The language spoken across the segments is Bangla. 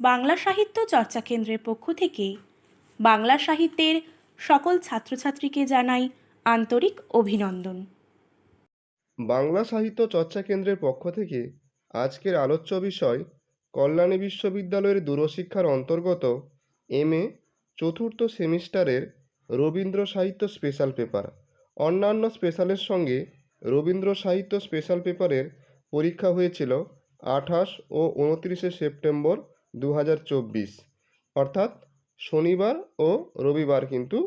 বাংলা সাহিত্য চর্চা কেন্দ্রের পক্ষ থেকে বাংলা সাহিত্যের সকল ছাত্রছাত্রীকে জানাই আন্তরিক অভিনন্দন। বাংলা সাহিত্য চর্চা কেন্দ্রের পক্ষ থেকে আজকের আলোচ্য বিষয় কল্যাণী বিশ্ববিদ্যালয়ের দূরশিক্ষার অন্তর্গত এম এ চতুর্থ সেমিস্টারের রবীন্দ্র সাহিত্য স্পেশাল পেপার। অন্যান্য স্পেশালের সঙ্গে রবীন্দ্র সাহিত্য স্পেশাল পেপারের পরীক্ষা হয়েছিল আঠাশ ও উনত্রিশে সেপ্টেম্বর দু হাজার চব্বিশ। অর্থাৎ শনিবার ও রবিবার কিন্তু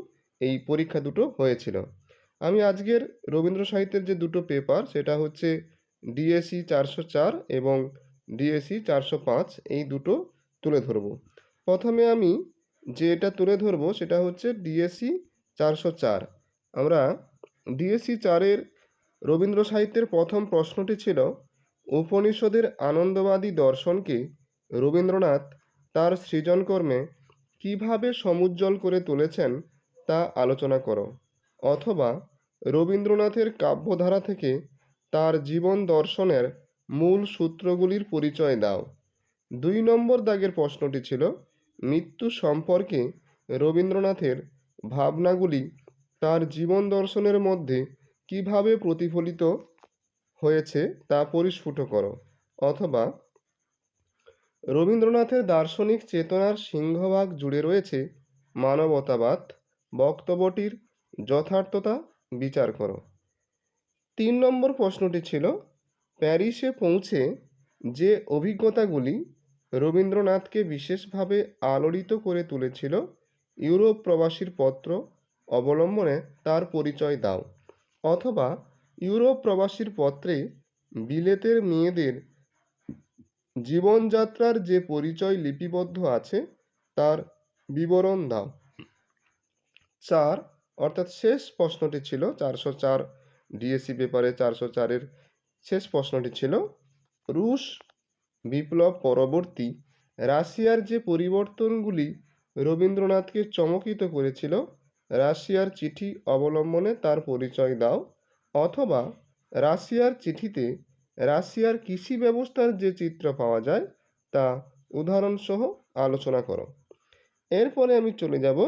এই পরীক্ষা দুটো হয়েছিল। আমি আজকের রবীন্দ্র সাহিত্যের যে দুটো পেপার সেটা হচ্ছে ডিএসি চারশো চার এবং ডিএসি চারশো পাঁচ, এই দুটো তুলে ধরবো। প্রথমে আমি যেটা তুলে ধরবো, সেটা হচ্ছে ডিএসি চারশো চার। আমরা ডিএসি চারের রবীন্দ্র সাহিত্যের প্রথম প্রশ্নটি ছিল, উপনিষদের আনন্দবাদী দর্শনকে রবীন্দ্রনাথ তার সৃজনকর্মে কীভাবে সমুজ্জ্বল করে তুলেছেন তা আলোচনা করো, অথবা রবীন্দ্রনাথের কাব্যধারা থেকে তার জীবন দর্শনের মূল সূত্রগুলির পরিচয় দাও। দুই নম্বর দাগের প্রশ্নটি ছিল, মৃত্যু সম্পর্কে রবীন্দ্রনাথের ভাবনাগুলি তার জীবন দর্শনের মধ্যে কীভাবে প্রতিফলিত হয়েছে তা পরিস্ফুট করো, অথবা রবীন্দ্রনাথের দার্শনিক চেতনার সিংহভাগ জুড়ে রয়েছে মানবতাবাদ, বক্তব্যটির যথার্থতা বিচার করো। তিন নম্বর প্রশ্নটি ছিল, প্যারিসে পৌঁছে যে অভিজ্ঞতাগুলি রবীন্দ্রনাথকে বিশেষভাবে আলোড়িত করে তুলেছিল, ইউরোপ প্রবাসীর পত্র অবলম্বনে তার পরিচয় দাও, অথবা ইউরোপ প্রবাসীর পত্রে বিলেতের মেয়েদের জীবনযাত্রার যে পরিচয় লিপিবদ্ধ আছে, তার বিবরণ দাও। চার, অর্থাৎ শেষ প্রশ্নটি ছিল চারশো চার ডিএসসি পেপারে চারশো চারের শেষ প্রশ্নটি ছিল, রুশ বিপ্লব পরবর্তী রাশিয়ার যে পরিবর্তনগুলি রবীন্দ্রনাথকে চমকিত করেছিল, রাশিয়ার চিঠি অবলম্বনে তার পরিচয় দাও, অথবা রাশিয়ার চিঠিতে রাশিয়ার কৃষি ব্যবস্থার যে চিত্র পাওয়া যায়, তা উদাহরণসহ আলোচনা করো। এরপরে আমি চলে যাব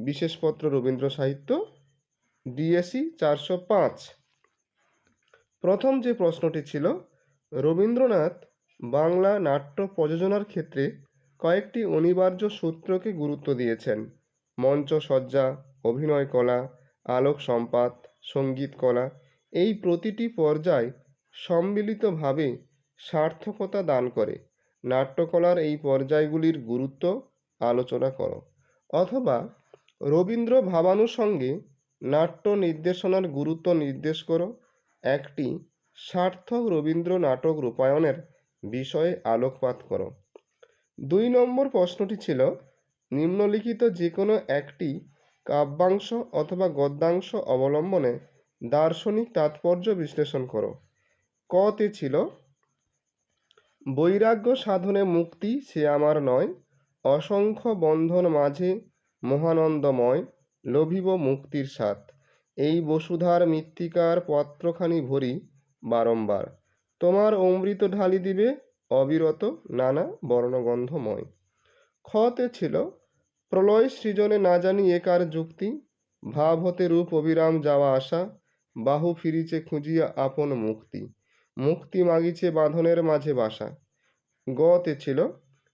বিশেষপত্র রবীন্দ্র সাহিত্য ডিএসি চারশো পাঁচ। প্রথম যে প্রশ্নটি ছিল, রবীন্দ্রনাথ বাংলা নাট্য প্রযোজনার ক্ষেত্রে কয়েকটি অনিবার্য সূত্রকে গুরুত্ব দিয়েছেন। মঞ্চসজ্জা অভিনয় কলা, আলোক সম্পাত, সংগীত কলা, এই প্রতিটি পর্যায় সম্মিলিতভাবে সার্থকতা দান করে। নাট্যকলার এই পর্যায়গুলির গুরুত্ব আলোচনা করো। অথবা রবীন্দ্র ভাবানুসঙ্গে নাট্য নির্দেশনার গুরুত্ব নির্দেশ করো। একটি সার্থক রবীন্দ্র নাটক রূপায়ণের বিষয়ে আলোকপাত করো। দুই নম্বর প্রশ্নটি ছিল, নিম্নলিখিত যে কোনো একটি কাব্যাংশ অথবা গদ্যাংশ অবলম্বনে দার্শনিক তাৎপর্য বিশ্লেষণ করো। কতে ছিল, বৈরাগ্য সাধনে মুক্তি সে আমার নয়, অসংখ্য বন্ধন মাঝে মহানন্দময় লোভিব মুক্তির স্বাদ। এই বসুধার মৃত্তিকার পত্রখানি ভরি বারম্বার, তোমার অমৃত ঢালি দিবে অবিরত নানা বর্ণগন্ধময়। খতে ছিল, প্রলয় সৃজনে না জানি একার যুক্তি, ভাব হতে রূপ অবিরাম যাওয়া আসা বাহু ফিরিছে খুঁজিয়া আপন মুক্তি। মুক্তি মাগিছে বাঁধনের মাঝে বাসা। গতে ছিল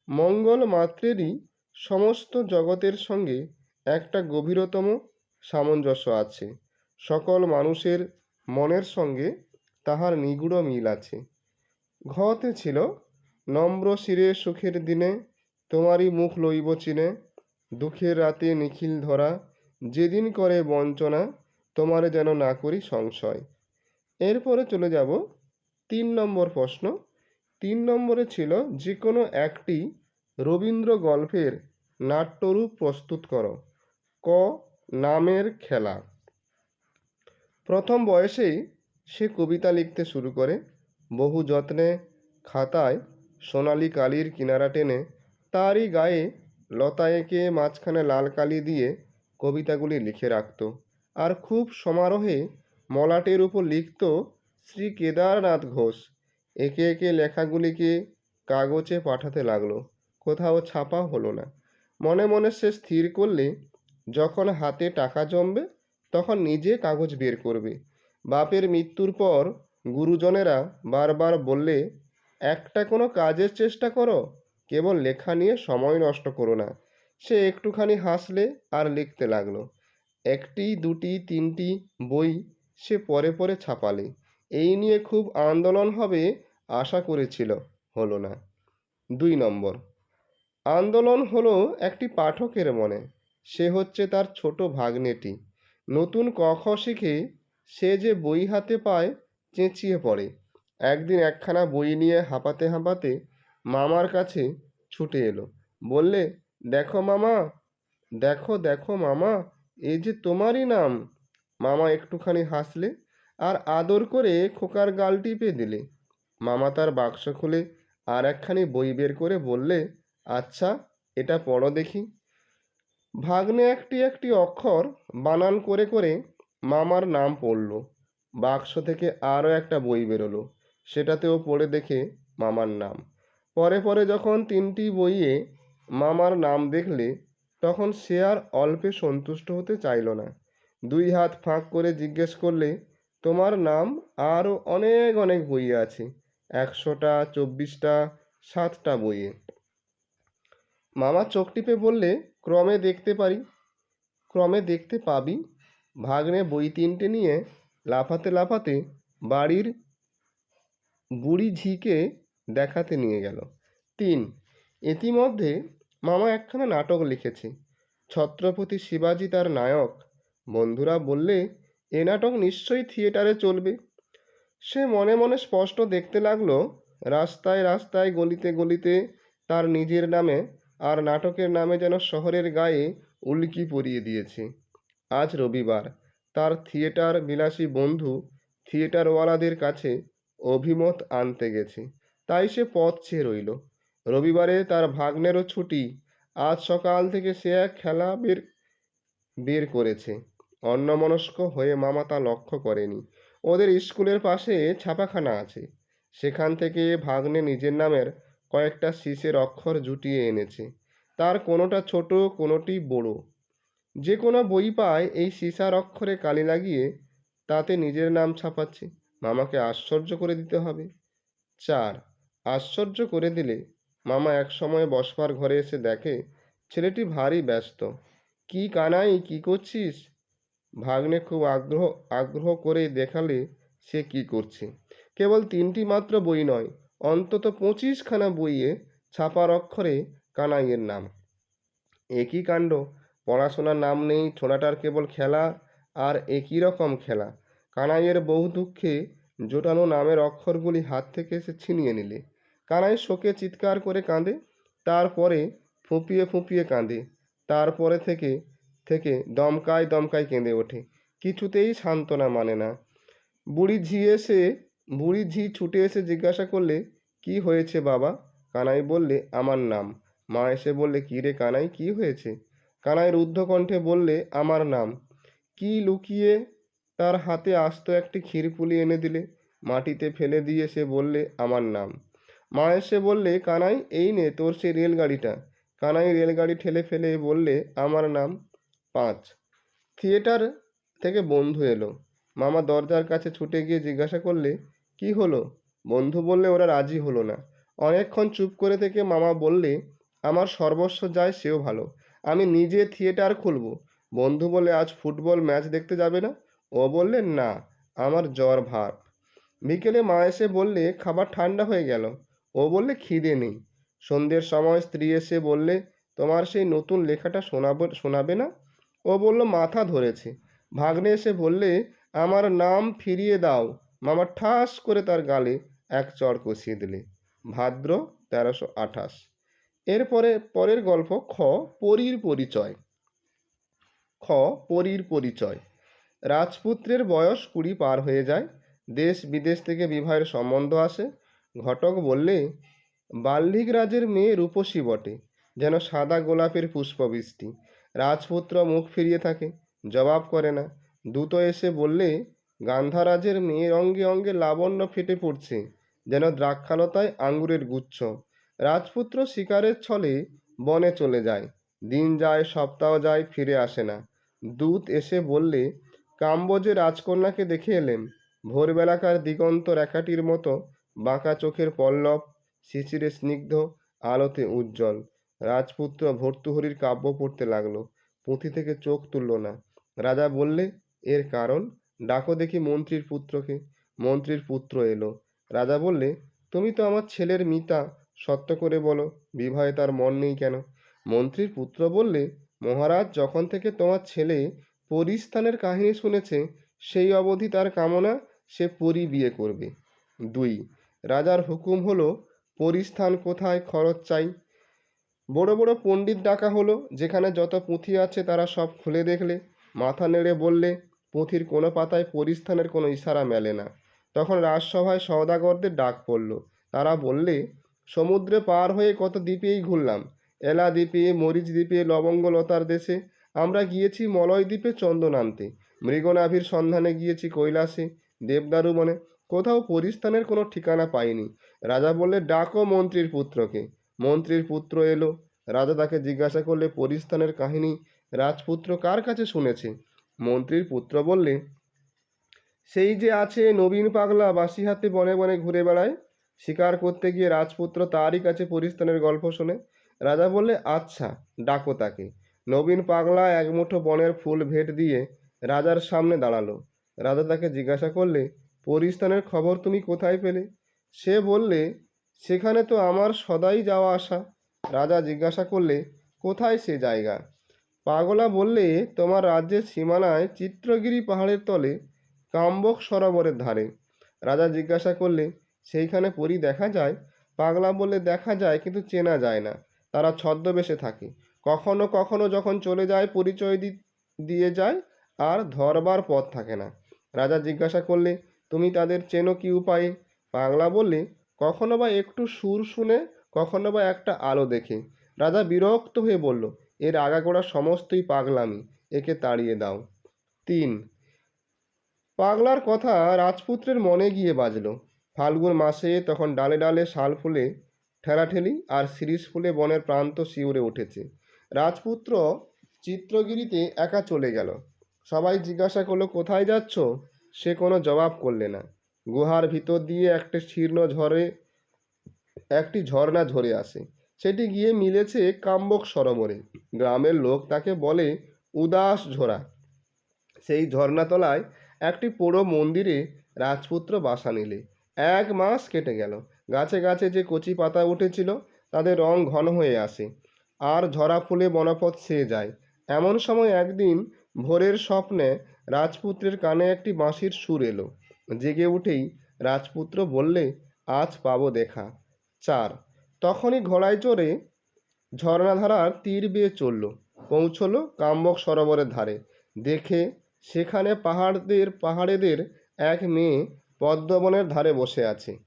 মঙ্গল মাত্রেরই সমস্ত জগতের সঙ্গে একটা গভীরতম সামঞ্জস্য আছে। সকল মানুষের মনের সঙ্গে তাহার নিগুড় মিল আছে। ঘতে ছিল নম্র শিরে সুখের দিনে তোমারই মুখ লইব চিনে, দুঃখের রাতে নিখিল ধরা, যেদিন করে বঞ্চনা, তোমারে যেন না করি সংশয়। এরপরে চলে যাব তিন নম্বর প্রশ্ন। তিন নম্বরে ছিল যে কোনো একটি রবীন্দ্র গল্পের নাট্যরূপ প্রস্তুত করো। ক, নামের খেলা। প্রথম বয়সেই সে কবিতা লিখতে শুরু করে। বহু যত্নে খাতায় সোনালি কালির কিনারা টেনে তারই গায়ে লতা এঁকে মাঝখানে লাল কালি দিয়ে কবিতাগুলি লিখে রাখত। আর খুব সমারোহে মলাটের উপর লিখত শ্রী কেদারনাথ ঘোষ একে একে লেখাগুলিকে কাগজে পাঠাতে লাগল। কোথাও ছাপা হলো না। মনে মনে সে স্থির করলে, যখন হাতে টাকা জমবে, তখন নিজে কাগজ বের করবে। বাপের মৃত্যুর পর গুরুজনেরা বারবার বললে, একটা কোনো কাজের চেষ্টা করো, কেবল লেখা নিয়ে সময় নষ্ট করো না। সে একটুখানি হাসলে আর লিখতে লাগল। একটি, দুটি, তিনটি বই সে পরে পরে ছাপালে। এই নিয়ে খুব আন্দোলন হবে আশা করেছিল, হলো না। দুই নম্বর, আন্দোলন হলো একটি পাঠকের মনে, সে হচ্ছে তার ছোট ভাগ্নেটি। নতুন খ শিখে সে যে বই হাতে পায় চেঁচিয়ে পড়ে। একদিন একখানা বই নিয়ে হাঁপাতে হাঁপাতে মামার কাছে ছুটে এলো। বললে, দেখো মামা, দেখো দেখো মামা এই যে তোমারই নাম। মামা একটুখানি হাসলে আর আদর করে খোকার গাল টিপে দিলে মামা তার বাক্স খুলে আর একখানি বই বের করে বললে আচ্ছা এটা পড়ো দেখি। ভাগ্নে একটি একটি অক্ষর বানান করে করে মামার নাম পড়ল। বাক্স থেকে আরও একটা বই বেরোলো। সেটাতেও পড়ে দেখে মামার নাম। পরে পরে যখন তিনটি বইয়ে মামার নাম দেখলে, তখন সে আর অল্পে সন্তুষ্ট হতে চাইল না। দুই হাত ফাঁক করে জিজ্ঞেস করলে তোমার নাম আরও অনেক অনেক বই আছে। একশোটা, চব্বিশটা, সাতটা বইয়ে। মামা চোখ টিপে বললে, ক্রমে দেখতে পারি। ক্রমে দেখতে পাবি। ভাগ্নে বই তিনটে নিয়ে লাফাতে লাফাতে বাড়ির বুড়ি ঝিকে দেখাতে নিয়ে গেল। তিন, ইতিমধ্যে মামা একখানা নাটক লিখেছে। ছত্রপতি শিবাজি তার নায়ক। বন্ধুরা বললে এ নাটক নিশ্চয়ই থিয়েটারে চলবে। সে মনে মনে স্পষ্ট দেখতে লাগল, রাস্তায় রাস্তায় গলিতে গলিতে তার নিজের নামে আর নাটকের নামে যেন শহরের গায়ে উল্কি পরিয়ে দিয়েছে। আজ রবিবার, তার থিয়েটার বিলাসী বন্ধু থিয়েটারওয়ালাদের কাছে অভিমত আনতে গেছে। তাই সে পথ চেয়ে রইল। রবিবারে তার ভাগ্নেরও ছুটি, আজ সকাল থেকে সে এক খেলা বের বের করেছে। অন্যমনস্ক হয়ে মামা তা লক্ষ্য করেনি। ওদের স্কুলের পাশে ছাপাখানা আছে। সেখান থেকে ভাগ্নে নিজের নামের কয়েকটা শীষের অক্ষর জুটিয়ে এনেছে। তার কোনোটা ছোট, কোনোটি বড়। যে কোনো বই পায় এই সীসার অক্ষরে কালি লাগিয়ে তাতে নিজের নাম ছাপাচ্ছে। মামাকে আশ্চর্য করে দিতে হবে। চার, আশ্চর্য করে দিলে মামা এক সময় বসবার ঘরে এসে দেখে, ছেলেটি ভারী ব্যস্ত। কি কানাই, কি করছিস? ভাগ্নে খুব আগ্রহ আগ্রহ করে দেখালে সে কি করছে। কেবল তিনটি মাত্র বই নয়, অন্তত পঁচিশখানা বইয়ে ছাপার অক্ষরে কানাইয়ের নাম। একই কাণ্ড, পড়াশোনার নাম নেই ছোড়াটার কেবল খেলা আর একই রকম খেলা। কানাইয়ের বহু দুঃখে জোটানো নামের অক্ষরগুলি হাত থেকে সে ছিনিয়ে নিলে। কানাই শোকে চিৎকার করে কাঁদে, তারপরে ফুঁপিয়ে ফুঁপিয়ে কাঁদে, তারপরে থেকে থেকে দমকায় দমকায় কেঁদে ওঠে। কিছুতেই সান্ত্বনা মানে না। বুড়ি ঝি এসে, বুড়ি ঝি ছুটে এসে জিজ্ঞাসা করলে, কি হয়েছে বাবা? কানাই বললে, আমার নাম। মা এসে বললে, কী রে কানাই, কি হয়েছে? কানাই রুদ্ধ কণ্ঠে বললে, আমার নাম। কি লুকিয়ে তার হাতে আস্ত একটি ক্ষীরপুলি এনে দিলে, মাটিতে ফেলে দিয়ে সে বললে, আমার নাম। মা এসে বললে, কানাই, এই নে তোর সেই রেলগাড়িটা। কানাই রেলগাড়ি ঠেলে ফেলে বললে, আমার নাম। পাঁচ। থিয়েটার থেকে বন্ধু এলো। মামা দরজার কাছে ছুটে গিয়ে জিজ্ঞাসা করলে, কি হলো? বন্ধু বললে, ওরা রাজি হলো না। অনেকক্ষণ চুপ করে থেকে মামা বললে, আমার সর্বস্ব যায়, সেও ভালো। আমি নিজে থিয়েটার খুলবো। বন্ধু বলে আজ ফুটবল ম্যাচ দেখতে যাবে না? ও বললে, না, আমার জ্বর ভাত বিকেলে মা এসে বললে, খাবার ঠান্ডা হয়ে গেল। ও বললে, খিদে নেই। সন্ধ্যের সময় স্ত্রী এসে বললে, তোমার সেই নতুন লেখাটা শোনাবো, শোনাবে না? ও বলল, মাথা ধরেছে। ভাগ্নে এসে বললে, আমার নাম ফিরিয়ে দাও। মামা ঠাস করে তার গালে এক চড় কষিয়ে দিলে। ভাদ্র তেরোশো আঠাশ। এরপরে পরের গল্প, খ, পরীর পরিচয়। খ, পরীর পরিচয়। রাজপুত্রের বয়স কুড়ি পার হয়ে যায়। দেশ বিদেশ থেকে বিবাহের সম্বন্ধ আসে। ঘটক বললে বাল্লিক রাজের মেয়ে রূপসী বটে, যেন সাদা গোলাপের পুষ্পবৃষ্টি। রাজপুত্র মুখ ফিরিয়ে থাকে। জবাব করে না। দূত এসে বললে, গান্ধারাজের মেয়ের অঙ্গে অঙ্গে লাবণ্য ফেটে পড়ছে, যেন দ্রাক্ষালতায় আঙ্গুরের গুচ্ছ। রাজপুত্র শিকারের ছলে বনে চলে যায়। দিন যায়, সপ্তাহ যায়, ফিরে আসে না। দূত এসে বললে, কাম্বোজে রাজকন্যাকে দেখে এলেন। ভোরবেলাকার দিগন্ত রেখাটির মতো বাঁকা চোখের পল্লব, শিশিরে স্নিগ্ধ, আলোতে উজ্জ্বল। রাজপুত্র ভর্তুহরির কাব্য পড়তে লাগল। পুঁথি থেকে চোখ তুলল না। রাজা বললে, এর কারণ? ডাকো দেখি মন্ত্রীর পুত্রকে। মন্ত্রীর পুত্র এলো। রাজা বললে, তুমি তো আমার ছেলের মিতা, সত্য করে বলো বিবাহে তার মন নেই কেন? মন্ত্রীর পুত্র বললে, মহারাজ, যখন থেকে তোমার ছেলে পরিস্থানের কাহিনী শুনেছে, সেই অবধি তার কামনা সে পরি বিয়ে করবে। দুই। রাজার হুকুম হলো, পরিস্থান কোথায় খরচ চাই? বড় বড় পণ্ডিত ডাকা হলো, যেখানে যত পুঁথি আছে তারা সব খুলে দেখলে, মাথা নেড়ে বললে, পুঁথির কোনো পাতায় পরিস্থানের কোনো ইশারা মেলে না। তখন রাজসভায় সওদাগরদের ডাক পড়ল। তারা বললে, সমুদ্রে পার হয়ে কত দ্বীপেই ঘুরলাম। এলা দ্বীপে, মরিচ দ্বীপে লবঙ্গলতার দেশে। আমরা গিয়েছি মলয় দ্বীপে চন্দন আনতে। মৃগনাভির সন্ধানে গিয়েছি কৈলাসে, দেবদারু বনে। কোথাও পরিস্থানের কোনো ঠিকানা পাইনি। রাজা বললে, ডাকো মন্ত্রীর পুত্রকে। মন্ত্রীর পুত্র এলো। রাজা তাকে জিজ্ঞাসা করলে, পরিস্থানের কাহিনী রাজপুত্র কার কাছে শুনেছে? মন্ত্রীর পুত্র বললে, সেই যে আছে নবীন পাগলা বাঁশি হাতে বনে বনে ঘুরে বেড়ায়। শিকার করতে গিয়ে রাজপুত্র তারই কাছে পরিস্থানের গল্প শোনে। রাজা বললে আচ্ছা ডাকো তাকে। নবীন পাগলা এক মুঠো বনের ফুল ভেট দিয়ে রাজার সামনে দাঁড়াল। রাজা তাকে জিজ্ঞাসা করলে, পরিস্থানের খবর তুমি কোথায় পেলে? সে বললে সেখানে তো আমার সদাই যাওয়া আসা রাজা জিজ্ঞাসা করলে, কোথায় সে জায়গা? পাগলা বললে, তোমার রাজ্যের সীমানায় চিত্রগিরি পাহাড়ের তলে, কাম্বক সরোবরের ধারে। রাজা জিজ্ঞাসা করলে, সেইখানে পরি দেখা যায়? পাগলা বললে, দেখা যায়, কিন্তু চেনা যায় না। তারা ছদ্মবেশে থাকে। কখনো কখনো যখন চলে যায়, পরিচয় দিয়ে যায়, আর ধরবার পথ থাকে না। রাজা জিজ্ঞাসা করলে, তুমি তাদের চেনো কি উপায়ে? পাগলা বললে কখনো বা একটু সুর শুনে, কখনো বা একটা আলো দেখে। রাজা বিরক্ত হয়ে বলল, এর আগাগোড়া সমস্তই পাগলামি, একে তাড়িয়ে দাও। তিন, পাগলার কথা রাজপুত্রের মনে গিয়ে বাজলো। ফাল্গুন মাসে তখন ডালে ডালে শাল ফুলে ঠেলাঠেলি আর শিরিষ ফুলে বনের প্রান্ত শিউরে উঠেছে। রাজপুত্র চিত্রগিরিতে একা চলে গেল। সবাই জিজ্ঞাসা করল, কোথায় যাচ্ছ? সে কোনো জবাব করলে না। গুহার ভিতর দিয়ে একটা শীর্ণ ঝড়ে, একটি ঝর্ণা ঝরে আসে। সেটি গিয়ে মিলেছে কাম্বক সরোবরে। গ্রামের লোক তাকে বলে উদাস ঝোড়া। সেই ঝর্ণাতলায় একটি পোড়ো মন্দিরে রাজপুত্র বাসা নিলে। এক মাস কেটে গেল। গাছে গাছে যে কচি পাতা উঠেছিল, তাদের রং ঘন হয়ে আসে। আর ঝরা ফুলে বনপথ সেয়ে যায়। এমন সময় একদিন ভোরের স্বপ্নে রাজপুত্রের কানে একটি বাঁশির সুর এলো। জেগে উঠেই রাজপুত্র বললে, আজ পাবো দেখা। চার, তখনই ঘোড়ায় চড়ে ঝর্ণাধারার তীর বেয়ে চলল পৌঁছলো কাম্বক সরোবরের ধারে। দেখে সেখানে পাহাড়দের, পাহাড়েদের এক মেয়ে পদ্মবনের ধারে বসে আছে।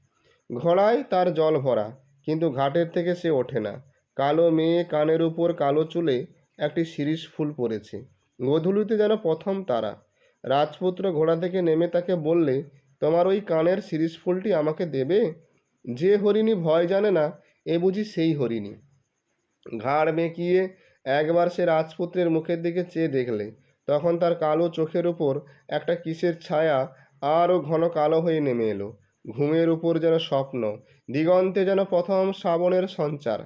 ঘোড়ায় তার জল ভরা, কিন্তু ঘাটের থেকে সে ওঠে না। কালো মেয়ে কানের উপর কালো চুলে একটি শিরিষ ফুল পড়েছে। গোধূলিতে যেন প্রথম তারা। রাজপুত্র ঘোড়া থেকে নেমে তাকে বললে, তোমার ওই কানের শিরিষ ফুলটি আমাকে দেবে? যে হরিণী ভয় জানে না, এ বুঝি সেই হরিণী। ঘাড় বেঁকিয়ে একবার সে রাজপুত্রের মুখের দিকে চেয়ে দেখলে, তখন তার কালো চোখের উপর একটা কিসের ছায়া আরও ঘন কালো হয়ে নেমে এলো। ঘুমের উপর যেন স্বপ্ন, দিগন্তে যেন প্রথম শ্রাবণের সঞ্চার।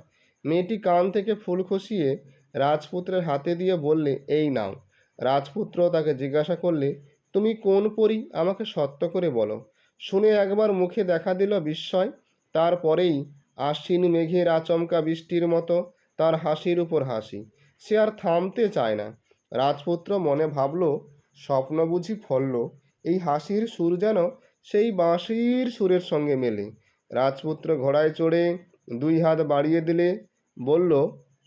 মেয়েটি কান থেকে ফুল খসিয়ে রাজপুত্রের হাতে দিয়ে বললে, এই নাও। রাজপুত্র তাকে জিজ্ঞাসা করলে, তুমি কোন পরি? আমাকে সত্য করে বলো। শুনে একবার মুখে দেখা দিল বিস্ময়। তারপরেই আশ্বিন মেঘের আচমকা বৃষ্টির মতো তার হাসির উপর হাসি। সে আর থামতে চায় না। রাজপুত্র মনে ভাবল, স্বপ্ন বুঝি ফলল। এই হাসির সুর যেন সেই বাঁশির সুরের সঙ্গে মেলে। রাজপুত্র ঘোড়ায় চড়ে দুই হাত বাড়িয়ে দিলে, বলল,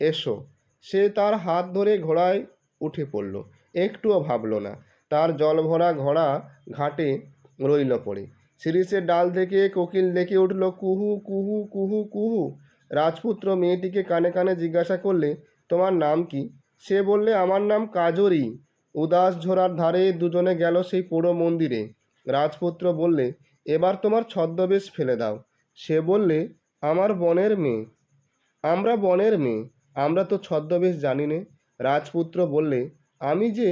এসো। সে তার হাত ধরে ঘোড়ায় উঠে পড়ল। একটুও ভাবল না। তার জলভরা ঘোড়া ঘাটে রইল পড়ে। শিরিষের ডাল থেকে কোকিল ডেকে উঠল, কুহু কুহু কুহু কুহু। রাজপুত্র মেয়েটিকে কানে কানে জিজ্ঞাসা করলে, তোমার নাম কি? সে বললে, আমার নাম কাজরি। উদাস ঝোড়ার ধারে দুজনে গেল সেই পোড়ো মন্দিরে। রাজপুত্র বললে, এবার তোমার ছদ্মবেশ ফেলে দাও। সে বললে, আমার বনের মেয়ে। আমরা বনের মেয়ে? আমরা তো ছদ্মবেশ জানি নে। রাজপুত্র বললে আমি যে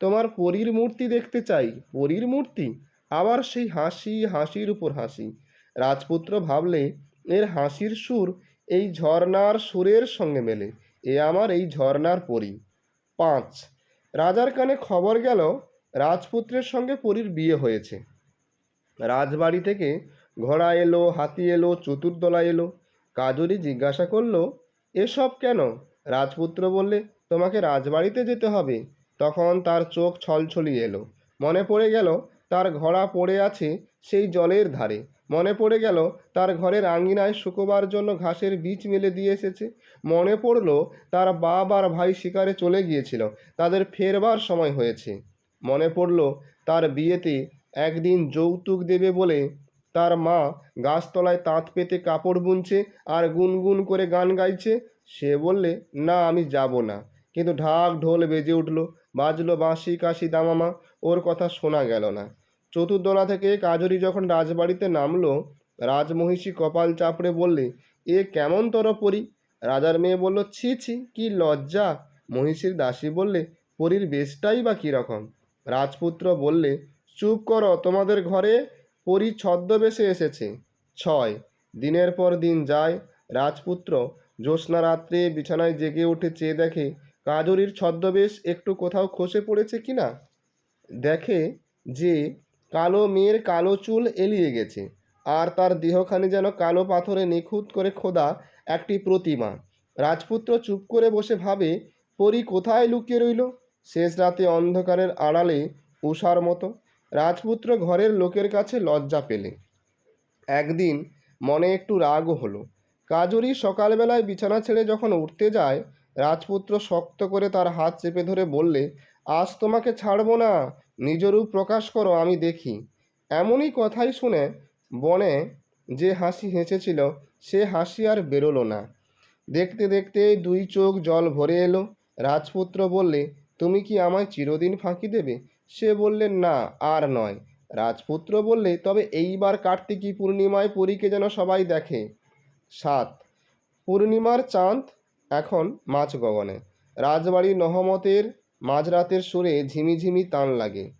তোমার পরীর মূর্তি দেখতে চাই, পরীর মূর্তি? আবার সেই হাসি, হাসির উপর হাসি। রাজপুত্র ভাবলে, এর হাসির সুর এই ঝর্ণার সুরের সঙ্গে মেলে, এ আমার এই ঝর্ণার পরী। পাঁচ, রাজার কানে খবর গেল, রাজপুত্রের সঙ্গে পরীর বিয়ে হয়েছে। রাজবাড়ি থেকে ঘোড়া এলো, হাতি এলো, চতুর্দলা এলো। কাজরি জিজ্ঞাসা করল, এসব কেন? রাজপুত্র বললে, তোমাকে রাজবাড়িতে যেতে হবে। তখন তার চোখ ছলছলিয়ে এলো। মনে পড়ে গেল তার ঘোড়া পড়ে আছে সেই জলের ধারে। মনে পড়ে গেল তার ঘরের আঙ্গিনায় শুকোবার জন্য ঘাসের বীজ মেলে দিয়ে এসেছে। মনে পড়ল তার বাপ আর ভাই শিকারে চলে গিয়েছিল, তাদের ফেরবার সময় হয়েছে। মনে পড়ল তার বিয়েতে একদিন যৌতুক দেবে বলে তার মা গাছতলায় তাঁত পেতে কাপড় বুনছে আর গুনগুন করে গান গাইছে। সে বললে, না, আমি যাব না। কিন্তু ঢাক ঢোল বেজে উঠল, বাজলো বাঁশি কাশি দামামা, ওর কথা শোনা গেল না। চতুর্দলা থেকে কাজরি যখন রাজবাড়িতে নামলো, রাজমহিষী কপাল চাপড়ে বললে, এ কেমন তর পরি রাজার মেয়ে বলল, ছি ছি, কি লজ্জা। মহিষীর দাসী বললে, পরীর বেশটাই বা কীরকম? রাজপুত্র বললে, চুপ করো, তোমাদের ঘরে পরী ছদ্মবেশে এসেছে। ছয়, দিনের পর দিন যায়। রাজপুত্র জ্যোৎস্না রাত্রে বিছানায় জেগে উঠে চেয়ে দেখে কাজরির ছদ্মবেশ একটু কোথাও খসে পড়েছে কিনা দেখে যে কালো মেয়ের কালো চুল এলিয়ে গেছে, আর তার দেহখানি যেন কালো পাথরে নিখুঁত করে খোদা একটি প্রতিমা। রাজপুত্র চুপ করে বসে ভাবে, পরী কোথায় লুকিয়ে রইল? শেষ রাতে অন্ধকারের আড়ালে উষার মতো রাজপুত্র ঘরের লোকের কাছে লজ্জা পেলে। একদিন মনে একটু রাগও হলো। কাজরি সকালবেলায় বিছানা ছেড়ে যখন উঠতে যায় রাজপুত্র শক্ত করে তার হাত চেপে ধরে বললে, আজ তোমাকে ছাড়বো না। নিজ রূপ প্রকাশ করো, আমি দেখি। এমনই কথাই শুনে বনে যে হাসি হেসেছিল, সে হাসি আর বেরোলো না। দেখতে দেখতে দুই চোখ জল ভরে এলো। রাজপুত্র বললে, তুমি কি আমায় চিরদিন ফাঁকি দেবে? সে বললে, না, আর নয়। রাজপুত্র বললে, তবে এইবার কার্তিকী পূর্ণিমায় পরীকে যেন সবাই দেখে। সাত। পূর্ণিমার চাঁদ এখন মাছ গগনে। রাজবাড়ি নহমতের মাঝরাতের সুরে ঝিমিঝিমি তান লাগে।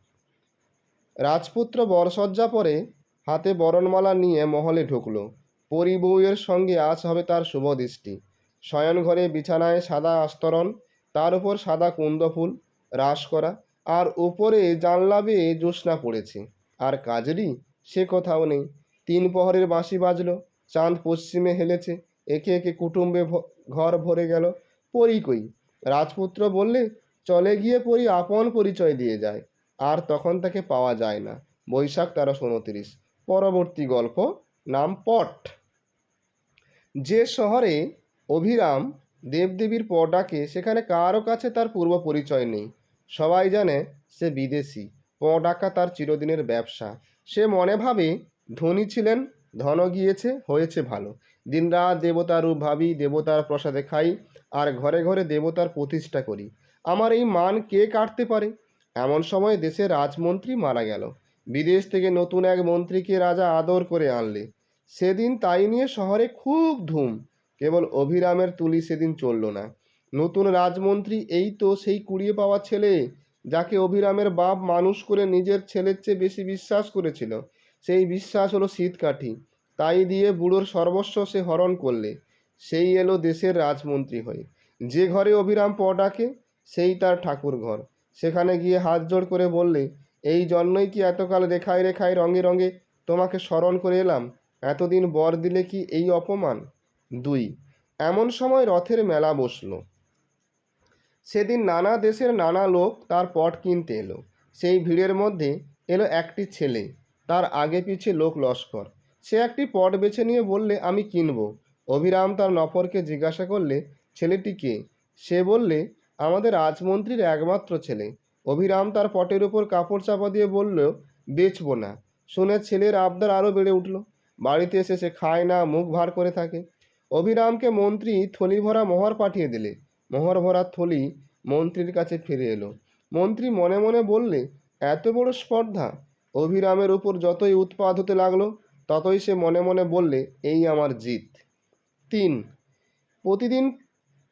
রাজপুত্র বরসজ্জা পরে হাতে বরণমালা নিয়ে মহলে ঢুকল। পরিবউয়ের সঙ্গে আজ হবে তার শুভ দৃষ্টি। শয়নঘরে বিছানায় সাদা আস্তরণ, তার উপর সাদা কুন্দ ফুল, রাস করা, আর উপরে জানলা বেয়ে জ্যোৎস্না পড়েছে। আর কাজরি? সে কোথাও নেই। তিন প্রহরের বাঁশি বাজলো, চাঁদ পশ্চিমে হেলেছে, একে একে কুটুম্বে ঘর ভরে গেল, পরি কই? রাজপুত্র বললে, চলে গিয়ে পরি আপন পরিচয় দিয়ে যায়, আর তখন তাকে পাওয়া যায় না। বৈশাখ তেরোশো উনত্রিশ, পরবর্তী গল্প, নাম পট। যে শহরে অভিরাম দেবদেবীর প ডাকে, সেখানে কারও কাছে তার পূর্ব পরিচয় নেই। সবাই জানে সে বিদেশি, প ডাকা তার চিরদিনের ব্যবসা। সে মনে ভাবে, ধনী ছিলেন ধন গিয়েছে, হয়েছে ভালো। দিনরাত দেবতার রূপ ভাবি, দেবতার প্রসাদে খাই আর ঘরে ঘরে দেবতার প্রতিষ্ঠা করি। আমার এই মান কে কাটতে পারে? এমন সময় দেশের রাজমন্ত্রী মারা গেল। বিদেশ থেকে নতুন এক মন্ত্রীকে রাজা আদর করে আনলে। সেদিন তাই নিয়ে শহরে খুব ধুম। কেবল অভিরামের তুলি সেদিন চলল না। নতুন রাজমন্ত্রী এই তো সেই কুড়িয়ে পাওয়া ছেলে, যাকে অভিরামের বাপ মানুষ করে নিজের ছেলের চেয়ে বেশি বিশ্বাস করেছিল। সেই বিশ্বাস হলো শীতকাঠি। তাই দিয়ে বুড়োর সর্বস্ব সে হরণ করলে। সেই এলো দেশের রাজমন্ত্রী হয়ে। যে ঘরে অভিরাম প ডাকে, সেই তার ঠাকুর ঘর। সেখানে গিয়ে হাত জোড় করে বললে, এই জন্যই কি এতকাল রেখায় রেখায় রঙে রঙে তোমাকে স্মরণ করে এলাম? এতদিন বর দিলে কি এই অপমান? দুই, এমন সময় রথের মেলা বসল। সেদিন নানা দেশের নানা লোক তার পট কিনতে এলো। সেই ভিড়ের মধ্যে এলো একটি ছেলে। তার আগে পিছে লোক লস্কর। সে একটি পট বেছে নিয়ে বললে, আমি কিনব। অভিরাম তার নফরকে জিজ্ঞাসা করলে, ছেলেটি কে? সে বললে, আমাদের রাজমন্ত্রীর একমাত্র ছেলে। অভিরাম তার পটের উপর কাপড় চাপা দিয়ে বলল, বেচবো না। শুনে ছেলের আবদার আরও বেড়ে উঠল। বাড়িতে এসে সে খায় না, মুখ ভার করে থাকে। অভিরামকে মন্ত্রী থলি ভরা মোহর পাঠিয়ে দিলে। মোহর ভরা থলি মন্ত্রীর কাছে ফিরে এলো। মন্ত্রী মনে মনে বললে, এত বড় স্পর্ধা? অভিরামের উপর যতই উৎপাদ হতে লাগল ততই সে মনে মনে বললে, এই আমার জিত। তিন, প্রতিদিন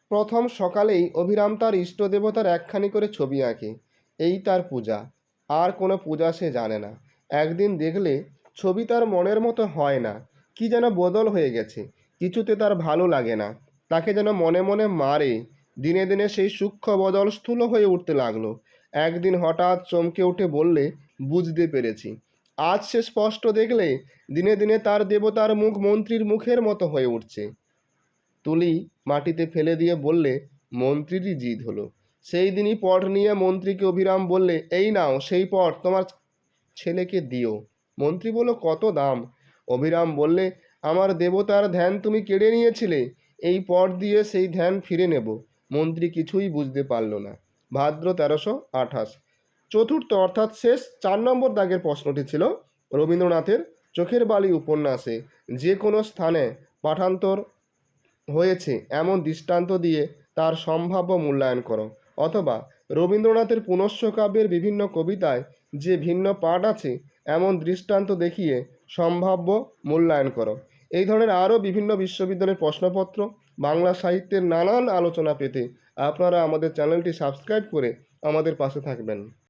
প্রথম সকালেই অভিরাম তার ইষ্ট দেবতার একখানি করে ছবি আঁকে। এই তার পূজা। আর কোনো পূজা সে জানে না। একদিন দেখলে ছবি তার মনের মতো হয় না। কি যেন বদল হয়ে গেছে। কিছুতে তার ভালো লাগে না। তাকে যেন মনে মনে মারে। দিনে দিনে সেই সূক্ষ্ম বদল স্থূল হয়ে উঠতে লাগল। একদিন হঠাৎ চমকে উঠে বললে, বুঝতে পেরেছি। আজ সে স্পষ্ট দেখলে, দিনে দিনে তার দেবতার মুখ মন্ত্রীর মুখের মতো হয়ে উঠছে। তুলি মাটিতে ফেলে দিয়ে বললে, মন্ত্রীরই জিদ হলো। সেই দিনই পট নিয়ে মন্ত্রীকে অভিরাম বললে, এই নাও, সেই পট, তোমার ছেলেকে দিও। মন্ত্রী বলল, কত দাম? অভিরাম বললে, আমার দেবতার ধ্যান তুমি কেড়ে নিয়েছিলে, এই পট দিয়ে সেই ধ্যান ফিরে নেব। মন্ত্রী কিছুই বুঝতে পারল না। ভাদ্র তেরোশো আঠাশ। চতুর্থ অর্থাৎ শেষ চার নম্বর দাগের প্রশ্নটি ছিল, রবীন্দ্রনাথের চোখের বালি উপন্যাসে যে কোনো স্থানে পাঠান্তর হয়েছে এমন দৃষ্টান্ত দিয়ে তার সম্ভাব্য মূল্যায়ন করো। অথবা রবীন্দ্রনাথের পুনশ্চ কাব্যের বিভিন্ন কবিতায় যে ভিন্ন পাঠ আছে এমন দৃষ্টান্ত দেখিয়ে সম্ভাব্য মূল্যায়ন করো। এই ধরনের আরও বিভিন্ন বিশ্ববিদ্যালয়ের প্রশ্নপত্র, বাংলা সাহিত্যের নানান আলোচনা পেতে আপনারা আমাদের চ্যানেলটি সাবস্ক্রাইব করে আমাদের পাশে থাকবেন।